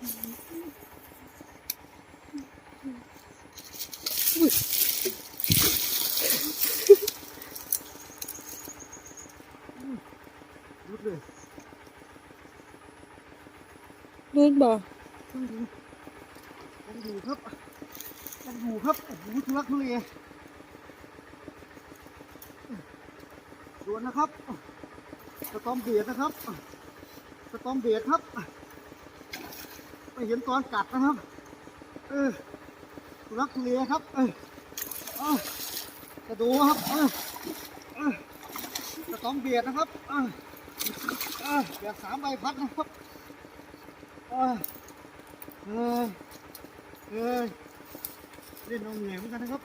รุดเลยรุดบ่ต้องดูต้องดูครับต้องดูครับโอ้โหทุลักทุเลสวนนะครับ สตอมเบียดนะครับ สตอมเบียดครับ ไม่เห็นตอนกัดนะครับ เออรักทุเลครับ เออเออกระดูครับ เออเออสตอมเบียดนะครับ เออเออเบียดสามใบพัดนะครับ เออเฮ้ยเฮ้ยเล่นอาเหนือยเหมือนกันนะครับ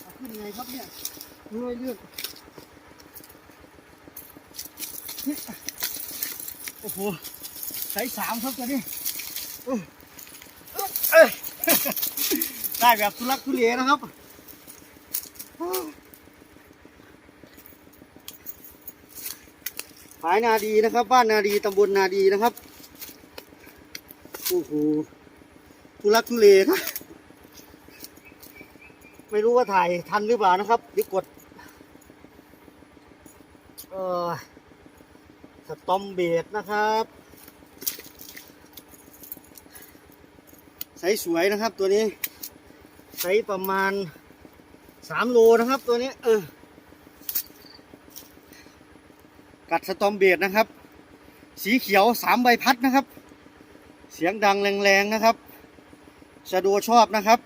เอาขึ้นไงครับเนี่ยเฮ้ยเลือดเฮ้ยโอ้โห ใส่สามครับตัวนี้เอ้ยได้แบบทุลักทุเลนะครับหายนาดีนะครับ บ้านนาดีตำบลนาดีนะครับโอ้โหทุลักทุเลครับไม่รู้ว่าถ่ายทันหรือเปล่านะครับดี๋ยวกดเออสตอมเบดนะครับ ไซส์สวยนะครับ ตัวนี้ไซส์ประมาณสามโลนะครับ ตัวนี้เออกัดสตอมเบดนะครับ สีเขียวสามใบพัดนะครับ เสียงดังแรงๆนะครับชะโดชอบนะครับ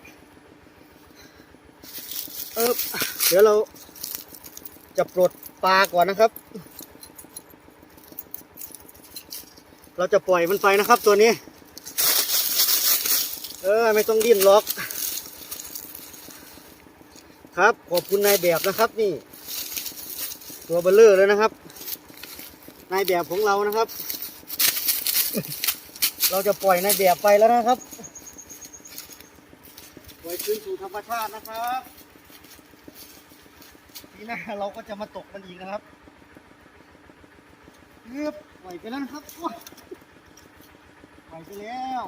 เออเดี๋ยวเราจะปลดปลาก่อนนะครับ เราจะปล่อยมันไปนะครับตัวนี้ เออไม่ต้องดิ้นล็อก ครับขอบคุณนายแบบนะครับนี่ ตัวเบลเลอร์เลยนะครับ นายแบบของเรานะครับ เราจะปล่อยในแบบไปแล้วนะครับปล่อยคืนสู่ธรรมชาตินะครับทีหน้าเราก็จะมาตกมันอีกนะครับเรียบปล่อยไปแล้วนะครับปล่อยไปแล้ว